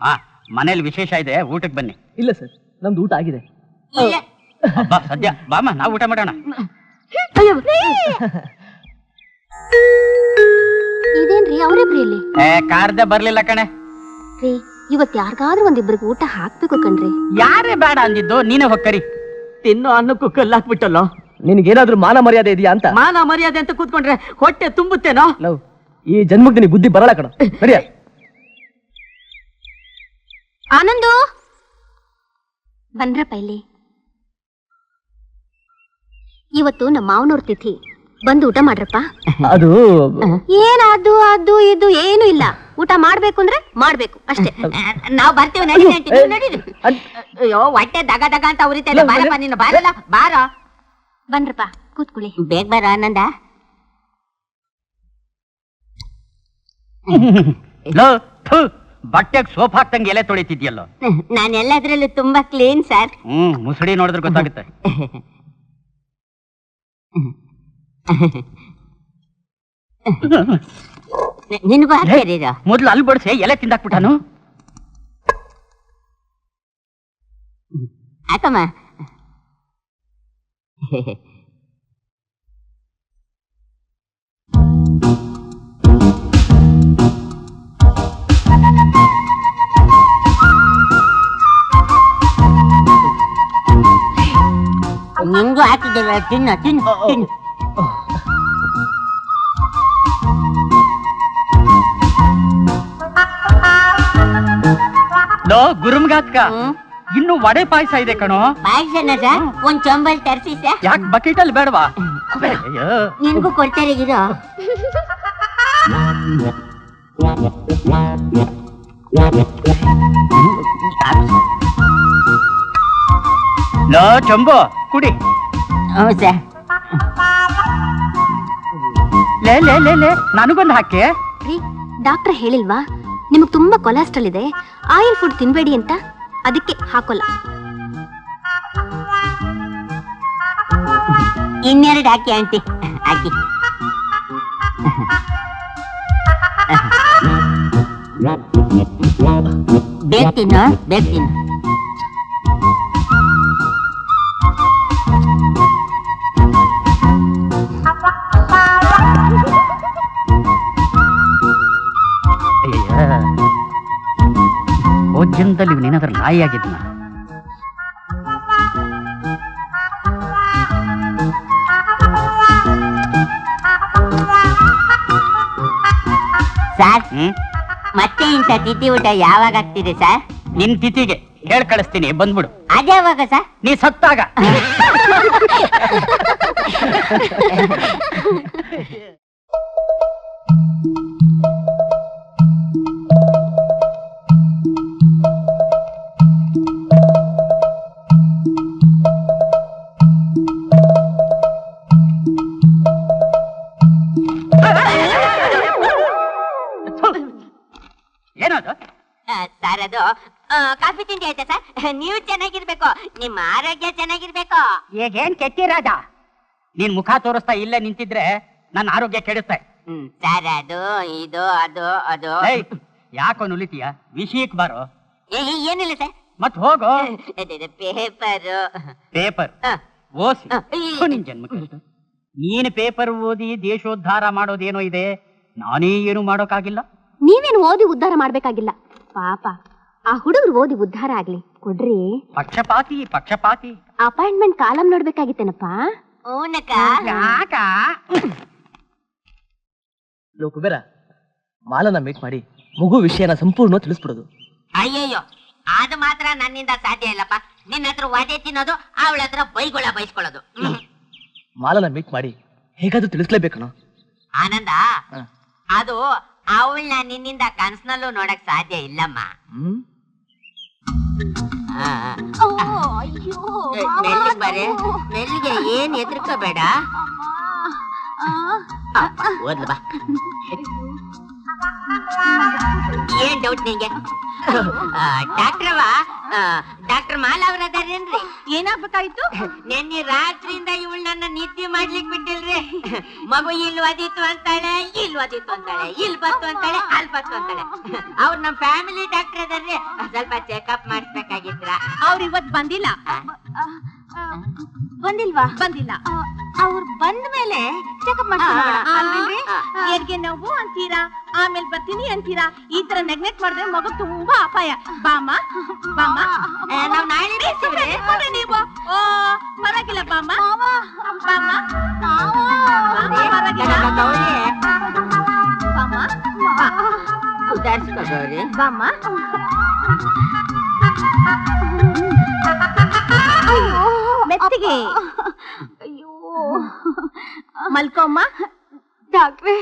ಹಾ ಮನೇಲಿ ವಿಶೇಷ ಇದೆ ಊಟಕ್ಕೆ ಬನ್ನಿ. ಇಲ್ಲ ಸರ್ ನಮ್ದು ಊಟ ಆಗಿದೆ. ಅಬ್ಬಾ ಸದ್ಯ ಬಾಮ ನಾವು ಊಟ ಮಾಡೋಣ. ಇದೇನ್ರಿ ಅವರಿಬ್ರಿ ಇಲ್ಲಿ? ಏ ಕಾರ್ದೆ ಬರ್ಲಿಲ್ಲ ಕಣೆ. ರೀ ಇವತ್ ಯಾರಿಗಾದ್ರೂ ಒಂದಿಬ್ರಿಗೆ ಊಟ ಹಾಕ್ಬೇಕು ಕಣ್ರಿ. ಯಾರೇ ಬೇಡ ಅಂದಿದ್ದು ನೀನೇ ಹೊಕ್ಕರಿ. ತಿನ್ನೋ ಅನ್ನಕ್ಕೂ ಕಲ್ಲು ಹಾಕ್ಬಿಟ್ಟಲ್ಲ ನಿನಗೇನಾದ್ರೂ ಮಾನ ಮರ್ಯಾದೆ ಇದೆಯಾ ಅಂತ? ಮಾನ ಮರ್ಯಾದೆ ಅಂತ ಕೂತ್ಕೊಂಡ್ರೆ ಹೊಟ್ಟೆ ತುಂಬುತ್ತೇನೋ? ಲವ್ ಈ ಜನ್ಮಕ್ಕೆ ನಿನಗೆ ಬುದ್ಧಿ ಬರಲ್ಲ ಕಣ. ಸರಿಯಾ? ಆನಂದು ಬಂದ್ರಪ್ಪ ಇಲ್ಲಿ ಇವತ್ತು ನಮ್ಮ ಮಾವನವ್ರ ತಿಥಿ ಬಂದು ಊಟ ಮಾಡ್ರಪ್ಪ ಅದು ಏನ್ ಅದು ಅದು ಇದು ಏನು ಇಲ್ಲ ಊಟ ಮಾಡ್ಬೇಕು ಅಂದ್ರೆ ಮಾಡ್ಬೇಕು ಅಷ್ಟೇ ನಾವ್ ಬರ್ತೇವೆ ನಡಿ ನಡಿ, ನೀವು ನಡೀರಿ. ಅಯ್ಯೋ ಹೊಟ್ಟೆ ದಗ ದಗ ಅಂತ ಉರಿತೈತೆ ಬಾರಪ್ಪ ನೀನು ಬಾರಲ್ಲ ಬಾರ ಬಂದ್ರಪ್ಪ ಕೂತ್ಕೊಳ್ಳಿ ಬೇಗ ಬಾರ ಆನಂದ ಲೋ ಥು, ಬಟ್ಟೆಗ್ ಸೋಪ್ ಹಾಕ್ದಂಗೆ ಎಲೆ ತೊಳಿತಿದ್ಯಲ್ಲ? ನಾನು ಎಲ್ಲದ್ರಲ್ಲೂ ತುಂಬಾ ಕ್ಲೀನ್ ಸರ್ ಹ್ಮ್ ಮುಸುಡಿ ನೋಡಿದ್ರೆ ಗೊತ್ತಾಗುತ್ತೆ. ನಿನಗೂ ಹಾಕ್ತೀರಿದ ಮೊದ್ಲು ಅಲ್ಲಿ ಬಡಿಸಿ ಎಲೆ ತಿಂದಾಕ್ಬಿಟ್ಟಾನು? ತಿನ್ನು ತಿನ್ನು ಲೋ ಗುರುಮ್ಗಾತ್ಕ ಹ್ಮ್. ಇನ್ನು ವಡೆ ಪಾಯಸ ಇದೆ ಕಣೋ. ಪಾಯಸನ ಸರ್ ಒಂದ್ ಚೊಂಬಲ್ ತರಿಸಿ ಸರ್ ಯಾಕೆ ಬಕೆಟ್ ಅಲ್ಲಿ ಬೇಡವಾ ಅಯ್ಯೋ. ನಿನ್ಗೂ ಕೊಡ್ತಾರೆ ಇರೋ? ಲೋ ಚಂಬು ಕುಡಿ. ಹ್ಞೂ ಲೇ ಲೇ ಲೇ ಲೇ ನನಗೊಂದು ಹಾಕಿ. ರೀ ಡಾಕ್ಟರ್ ಹೇಳಿಲ್ವಾ? ನಿಮಗ್ ತುಂಬಾ ಕೊಲೆಸ್ಟ್ರಾಲ್ ಇದೆ. ಆಯಿಲ್ ಫುಡ್ ತಿನ್ಬೇಡಿ ಅಂತ ಅದಕ್ಕೆ ಹಾಕೋಲ್ಲ. ಇನ್ನೆರಡು ಹಾಕಿ ಆಂಟಿ. ಹಾಕಿ. ಬೇಗ ತಿನ್ನು ಬೇಗ ತಿನ್ನು. ಹೋದ ಜನ್ಮದಲ್ಲಿ ನೀನಾದ್ರ ನಾಯಿ ಆಗಿದ್ನ ಸರ್ ಮತ್ತೆ ಇಂಥ ತಿಥಿ ಊಟ ಯಾವಾಗ ಆಗ್ತಿದೆ ಸರ್? ನಿನ್ ತಿಥಿಗೆ ಹೇಳ್ ಕಳಿಸ್ತೀನಿ ಬಂದ್ಬಿಡು. ಅದ್ಯಾವಾಗ ಸರ್? ನೀ ಸತ್ತಾಗ. ಏನದು? ಸರ್ ಅದು ಆ, ಕಾಫಿ ತಿಂಡಿ ಆಯ್ತಾ ಸರ್? ನೀವು ಚೆನ್ನಾಗಿರ್ಬೇಕು ನಿಮ್ಮ ಆರೋಗ್ಯ ಚೆನ್ನಾಗಿರ್ಬೇಕು. ಈಗೇನ್ ಕೆಟ್ಟಿರಾದ ನೀನ್ ಮುಖ ತೋರಿಸ್ತಾ ಇಲ್ಲೇ ನಿಂತಿದ್ರೆ ನನ್ನ ಆರೋಗ್ಯ ಕೆಡುತ್ತೆ. ಹ್ಮ್ ಸರ್ ಅದು ಇದು ಅದು ಅದು. ಏಯ್ ಯಾಕೋ ನುಲಿತೀಯ? ವಿಷಯಕ್ ಬಾರೋ. ಏ, ಏ, ಏನಿಲ್ಲ ಸರ್. ಮತ್ ಹೋಗೋ. ಪೇಪರ್. ಪೇಪರ್? ಓಸಿ. ಥು, ನಿನ್ ಜನ್ಮಕ್ಕೆ ನೀನ್ ಪೇಪರ್ ಓದಿ ದೇಶೋದ್ಧಾರ ಮಾಡೋದೇನೋ ಇದೆ ನಾನೇ ಏನು ಮಾಡೋಕ್ಕಾಗಿಲ್ಲ? ನೀವೇನು ಓದಿ ಉದ್ಧಾರ ಮಾಡ್ಬೇಕಾಗಿಲ್ಲ? ಪಾಪ ಆ ಹುಡುಗರು ಓದಿ ಉದ್ಧಾರ ಆಗ್ಲಿ. ಕೊಡ್ರಿ. ಪಕ್ಷಪಾತಿ ಪಕ್ಷಪಾತಿ. Appointment column ನೋಡ್ಬೇಕಾಗಿತ್ತೇನಪ್ಪ? ಊನಕ ಯಾಕ? ಲೋ ಕುಬೇರ ಮಾಲನ ಮೀಟ್ ಮಾಡಿ ಮಗು ವಿಷಯನ ಸಂಪೂರ್ಣ ತಿಳಿಸ್ಬಿಡೋದು. ಅಯ್ಯಯ್ಯೋ ಅದು ಮಾತ್ರ ನನ್ನಿಂದ ಸಾಧ್ಯ ಇಲ್ಲಪ್ಪ. ನಿನ್ನ ಹತ್ರ ವಾದೆ ತಿನ್ನೋದು ಅವಳ ಹತ್ರ ಬೈಗೊಳ ಬೈಸ್ಕೊಳ್ಳೋದು. ಹ್ಮ್. ಮಾಲನ ಮೀಟ್ ಮಾಡಿ ಹೇಗಾದ್ರೂ ತಿಳಿಸ್ಲೇಬೇಕಣ ಆನಂದ ಅದು ಅವಳನ್ನ ನಿನ್ನಿಂದ ಕನ್ಸ್ನಲ್ಲೂ ನೋಡಕ್ ಸಾಧ್ಯ ಇಲ್ಲಮ್ಮ. ಆ. ಏ, ಮೆಲ್ಲಿಗ್ ಬಾರೆ. ಮೆಲ್ಲಿಗೆ ಏನ್ ಎದುರ್ಕೋಬೇಡ ಅಪ್ಪ, ಓದ್ಲು ಬಾ. ಏನ್ ಡೌಟ್ ನಿಂಗೆ? ಡಾಕ್ಟ್ರವ ಡಾಕ್ಟರ್ ಮಾಲ್ ಅವ್ರ ಅದಾರೇನ್ರಿ? ಏನಾಗ್ಬೇಕಾಯ್ತು? ನೆನ್ನೆ ರಾತ್ರಿಯಿಂದ ಇವಳು ನನ್ನ ನಿದ್ದೆ ಮಾಡ್ಲಿಕ್ ಬಿಟ್ಟಿಲ್ರಿ. ಮಗು ಇಲ್ಲಿ ಒದಿತ್ತು ಅಂತಾಳೆ ಇಲ್ಲಿ ಒದಿತ್ತು ಅಂತಾಳೆ ಇಲ್ ಬತ್ತು ಅಂತಾಳೆ ಅಲ್ಲಿ ಬತ್ತು ಅಂತಾಳೆ. ಅವ್ರು ನಮ್ ಫ್ಯಾಮಿಲಿ ಡಾಕ್ಟರ್ ಅದಾರ್ರಿ. ಸ್ವಲ್ಪ ಚೆಕಪ್ ಮಾಡಿಸ್ಬೇಕಾಗಿದ್ರ ಅವ್ರು ಇವತ್ ಬಂದಿಲ್ಲ. ಬಂದಿಲ್ವಾ? ಬಂದಿಲ್ಲ. ಅವ್ರು ಬಂದ ಮೇಲೆ ಚೆಕಪ್? ಎಡ್ಗೆ ನೋವು ಅಂತೀರಾ ಆಮೇಲೆ ಬರ್ತೀನಿ ಅಂತೀರಾ ಈ ತರ ನೆಗ್ನೆಟ್ ಮಾಡಿದ್ರೆ ಮಗು ತುಂಬಾ ಅಪಾಯ. ಬಾಮ ಬಾಮ ನಾವ್ ನಾಳೆ ಓ ಪರವಾಗಿಲ್ಲ ಬಾಮ ಬಾಮ ಪರವಾಗಿಲ್ಲ. ಬಾಮ ಸುಧಾರಿಸ್ಕೋಗವ್ರಿ ಬಾಮ ಮೆತ್ತಿಗೆ ಅಯ್ಯೋ. ಮಲ್ಕೊಮ್ಮ? ಡಾಕ್ಟ್ರೆ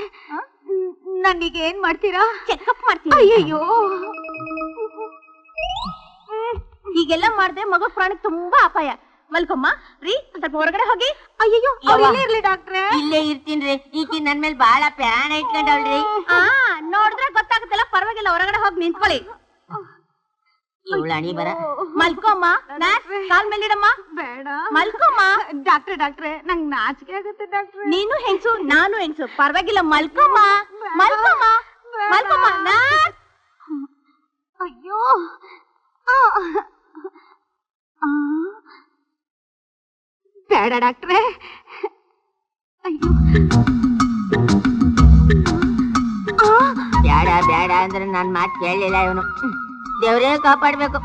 ನನಗೆ ಏನ್ ಮಾಡ್ತೀರಾ? ಚೆಕಪ್ ಮಾಡ್ತೀನಿ. ಅಯ್ಯಯ್ಯೋ. ಹೀಗೆಲ್ಲ ಮಾಡ್ದೆ ಮಗು ಪ್ರಾಣಕ್ಕೆ ತುಂಬಾ ಅಪಾಯ. ಮಲ್ಕೊಮ್ಮ ರೀ ಸ್ವಲ್ಪ ಹೊರಗಡೆ ಹೋಗಿ. ಅಯ್ಯಯ್ಯೋ ಇಲ್ಲಿ ಅವ್ರು ಇಲ್ಲೇ ಇರ್ಲಿ ಡಾಕ್ಟ್ರೆ. ಇಲ್ಲೇ ಇರ್ತೀನ್ರಿ ಈಕಿ ನನ್ ಮೇಲೆ ಬಾಳ ಪ್ಯಾಣ ಇಟ್ಕೊಂಡವ್ಳ್ರಿ ಆ ನೋಡಿದ್ರೆ ಗೊತ್ತಾಗುತ್ತಲ್ಲ ಪರವಾಗಿಲ್ಲ ಹೊರಗಡೆ ಹೋಗಿ ನಿಂತ್ಕೊಳ್ಳಿ. ಇವಳ ಅಣಿ ಬರ ಮಲ್ಕೋಮ್ಮ. ಕಾಲ್ ಮೇಲಿಡಮ್ಮ. ಬೇಡ. ಮಲ್ಕೋಮ್ಮ. ಡಾಕ್ಟ್ರೆ ಡಾಕ್ಟ್ರೆ ನಂಗ್ ನಾಚಿಕೆ ಆಗುತ್ತೆ ಡಾಕ್ಟ್ರೆ. ನೀನು ಹೆಂಗ್ಸು? ನಾನು ಹೆಂಗ್ಸು? ಪರವಾಗಿಲ್ಲ ಮಲ್ಕೋಮ್ಮ. ಮಲ್ಕೋಮ್ಮ. ಮಲ್ಕೋಮ್ಮ. ನಾ ಅಯ್ಯೋ. ಬೇಡ ಡಾಕ್ಟ್ರೆ. ಅಯ್ಯೋ. ಬ್ಯಾಡ ಬ್ಯಾಡ ಅಂದ್ರೆ ನಾನ್ ಮಾತು ಕೇಳಲಿಲ್ಲ ಇವನು. ದೇವ್ರೇ ಕಾಪಾಡಬೇಕು.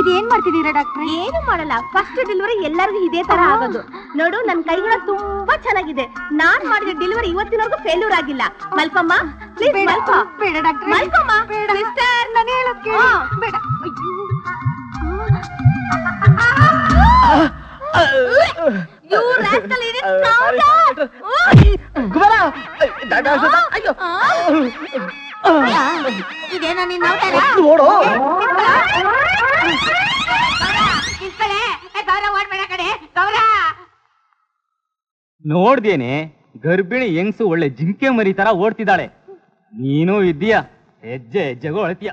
ಇದೇನ್ ಮಾಡ್ತಿದ್ದೀರಾ ಡಾಕ್ಟ್ರೆ? ಏನು ಮಾಡಲ್ಲ. ಫಸ್ಟ್ ಡೆಲಿವರಿ ಎಲ್ಲರಿಗೂ ಇದೇ ತರ ಆಗೋದು. ನೋಡು ನನ್ ಕೈಗಳ ತುಂಬಾ ಚೆನ್ನಾಗಿದೆ. ನಾನ್ ಮಾಡಿದ ಡೆಲಿವರಿ ಇವತ್ತಿನವರೆಗೂ ಫೇಲ್ಯೂರ್ ಆಗಿಲ್ಲ. ಮಲ್ಪಮ್ಮ ಪ್ಲೀಸ್ ಬೇಡ ಮಲ್ಕೊ ಬೇಡ ಡಾಕ್ಟ್ರೆ. ಮಲ್ಕೊಮ್ಮ ಬೇಡ. ಸಿಸ್ಟರ್ ನಾನು ಹೇಳೋದ್ ಕೇಳಿ. ಹಾ. ಬೇಡ. ಅಯ್ಯೋ. ಅಯ್ಯೋ ಇದೇನೋ ನಿನ್ನ ಅವತಾರ? ನೋಡು. ನೋಡ್ದೇನೆ ಗರ್ಭಿಣಿ ಹೆಂಗ್ಸು ಒಳ್ಳೆ ಜಿಂಕೆ ಮರಿ ತರ ಓಡ್ತಿದ್ದಾಳೆ. ನೀನು ಇದ್ದೀಯ? ಹೆಜ್ಜೆ ಹೆಜ್ಜೆಗೂ ಅಳ್ತೀಯ?